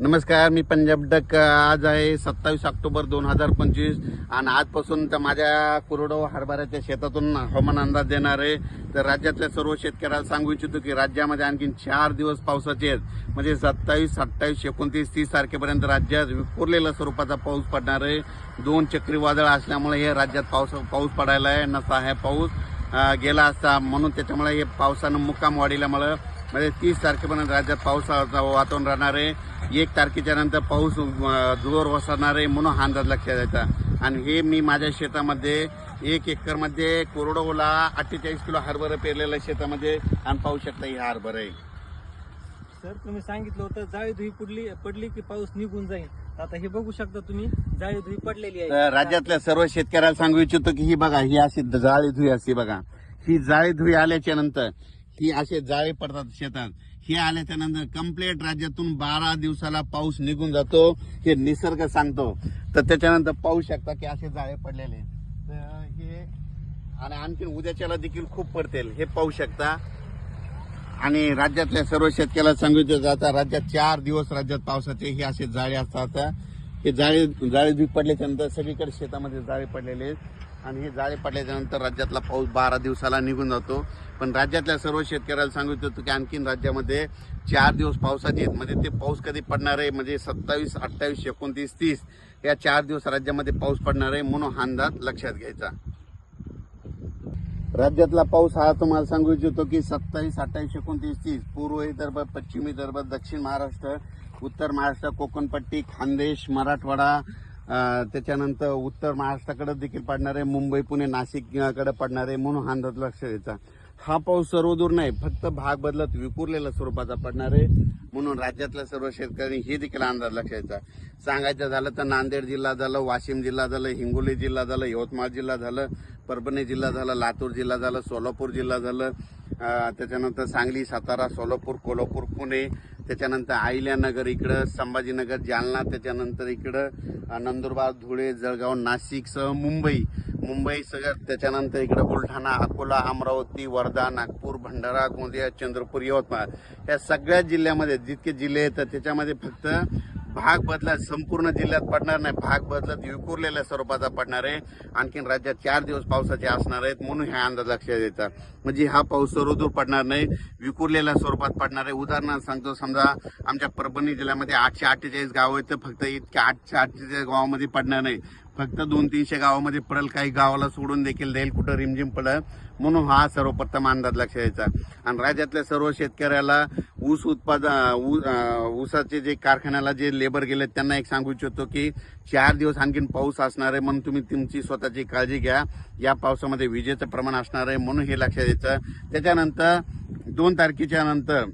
नमस्कार मी पंजाब डक आज आहे सत्तावीस ऑक्टोबर दोन हजार पंचवीस आणि आजपासून तर माझ्या कुरडो हरभऱ्याच्या शेतातून हवामान अंदाज देणार आहे. तर राज्यातल्या सर्व शेतकऱ्याला सांगू इच्छितो की राज्यामध्ये आणखी चार दिवस पावसाचे आहेत. म्हणजे सत्तावीस अठ्ठावीस एकोणतीस तीस तारखेपर्यंत राज्यात विखुरलेल्या स्वरूपाचा पाऊस पडणार आहे. दोन चक्रीवादळ असल्यामुळे हे राज्यात पाऊस पाऊस पडायला आहे नसा आहे पाऊस. गेला असता म्हणून त्याच्यामुळे हे पावसानं मुक्काम वाढल्यामुळं म्हणजे तीस तारखेपर्यंत राज्यात पावसाचं वातावरण राहणार आहे. एक तारखेच्या नंतर पाऊस जोर ओसरणार आहे म्हणून हा अंदाज लक्षात द्यायचा आणि हे मी माझ्या शेतामध्ये एक एकरमध्ये कोरडोला अठ्ठेचाळीस किलो हरभरं पेरलेलं शेतामध्ये आणि पाहू शकता हे हरभरं आहे. सर तुम्ही सांगितलं होतं जाळी धुई पडली पडली की पाऊस निघून जाईल. आता हे बघू शकता तुम्ही जाळी धुई पडलेली आहे. राज्यातल्या सर्व शेतकऱ्याला सांगू इच्छितो की ही बघा ही अशी जाळी धुई असते बघा. ही जाळी धुई आल्याच्यानंतर ही असे जाळे पडतात शेतात. हे आल्याच्यानंतर कंप्लीट राज्यातून बारा दिवसाला पाऊस निघून जातो. हे निसर्ग सांगतो. तर त्याच्यानंतर पाहू शकता की असे जाळे पडलेले. तर हे आणि आणखी उद्याच्याला देखील खूप पडतील. हे पाहू शकता. आणि राज्यातल्या सर्व शेतकऱ्याला सांगितलं जातं राज्यात चार दिवस राज्यात पावसाचे हे असे जाळे असतात. हे जाळे जाळे धुई पडल्याच्या नंतर सगळीकडे शेतामध्ये जाळे पडलेले आहेत. आणि हे जाळे पडल्याच्या नंतर राज्यातला पाऊस बारा दिवसाला निघून जातो. पण राज्यातल्या सर्व शेतकऱ्याला सांगितलं होतं की आणखीन राज्यामध्ये चार दिवस पावसाचे आहेत. म्हणजे ते पाऊस कधी पडणार आहे? म्हणजे सत्तावीस अठ्ठावीस एकोणतीस तीस या चार दिवस राज्यामध्ये पाऊस पडणार आहे म्हणून हा अंदाज लक्षात घ्यायचा. राज्यातला पाऊस हा तुम्हाला सांगू इच्छितो की सत्तावीस अठ्ठावीस एकोणतीस तीस. पूर्व विदर्भ पश्चिम विदर्भ दक्षिण महाराष्ट्र उत्तर महाराष्ट्र कोकणपट्टी खानदेश मराठवाडा त्याच्यानंतर उत्तर महाराष्ट्राकडे देखील पडणार आहे. मुंबई पुणे नाशिककडे पडणार आहे म्हणून हा अंदाज लक्ष द्यायचा हा पाऊस सर्वदूर नाही फक्त भाग बदलत विखुरलेल्या स्वरूपाचा पडणार आहे. म्हणून राज्यातल्या सर्व शेतकऱ्यांनी हे देखील अंदाज लक्षायचा. सांगायचं झालं तर नांदेड जिल्हा झालं वाशिम जिल्हा झालं हिंगोली जिल्हा झालं यवतमाळ जिल्हा झालं परभणी जिल्हा झाला लातूर जिल्हा झाला सोलापूर जिल्हा झालं. त्याच्यानंतर सांगली सातारा सोलापूर कोल्हापूर पुणे त्याच्यानंतर अहिल्यानगर इकडं संभाजीनगर जालना त्याच्यानंतर इकडं नंदुरबार धुळे जळगाव नाशिकसह मुंबई. मुंबई सगळं त्याच्यानंतर इकडं बुलढाणा अकोला अमरावती वर्धा नागपूर भंडारा गोंदिया चंद्रपूर यवतमाळ. या सगळ्या जिल्ह्यामध्ये जितके जिल्हे येतात त्याच्यामध्ये फक्त भाग बदलत संपूर्ण जिल्ह्यात पडणार नाही. भाग बदलत विखुरलेल्या स्वरूपाचा पडणार आहे. आणखीन राज्यात चार दिवस पावसाचे असणार आहेत म्हणून हा अंदाज लक्षात येतात म्हणजे हा पाऊस सर्वदूर पडणार नाही. विखुरलेल्या स्वरूपात पडणार आहे. उदाहरणार्थ सांगतो समजा आमच्या परभणी जिल्ह्यामध्ये आठशे अठ्ठेचाळीस गाव आहेत तर फक्त इतक्या आठशे अठ्ठेचाळीस गावामध्ये पडणार नाही. फक्त दोन तीनशे गावामध्ये पडेल काही गावाला सोडून देखील देईल कुठं रिमझिम पडेल. म्हणून हा सर्वप्रथम अंदाज लक्षात यायचा आणि राज्यातल्या सर्व शेतकऱ्याला ऊस उत्पादन ऊसाचे जे कारखान्याला जे लेबर गेले त्यांना एक सांगू इच्छितो की चार दिवस आणखीन पाऊस असणार आहे म्हणून तुम्ही तुमची स्वतःची काळजी घ्या. या पावसामध्ये विजेचं प्रमाण असणार आहे म्हणून हे लक्षात यायचं त्याच्यानंतर दोन तारखेच्या नंतर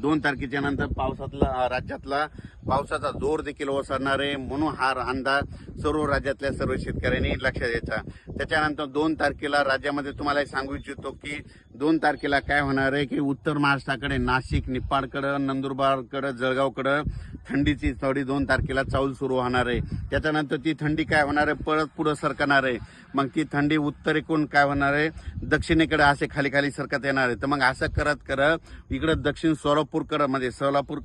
दोन तारखेच्या नंतर पावसातला राज्यातला पावसाचा जोर देखील ओसरणार आहे म्हणून हा अंदाज सर्व राज्यातल्या सर्व शेतकऱ्यांनी लक्षात द्यायचा त्याच्यानंतर दोन तारखेला राज्यामध्ये तुम्हाला एक सांगू इच्छितो की दोन तारखेला काय होणार आहे की उत्तर महाराष्ट्राकडे नाशिक निपाडकडं नंदुरबारकडं जळगावकडं थंडीची थोडी दोन तारखेला चाऊल सुरू होणार आहे. त्याच्यानंतर ती थंडी काय होणार आहे? परत पुढं सरकणार आहे. मग ती थंडी उत्तरेकडून काय होणार आहे? दक्षिणेकडे असे खाली खाली सरकत येणार आहे. तर मग असं करत करत इकडं दक्षिण सोलापूरकडं म्हणजे सोलापूर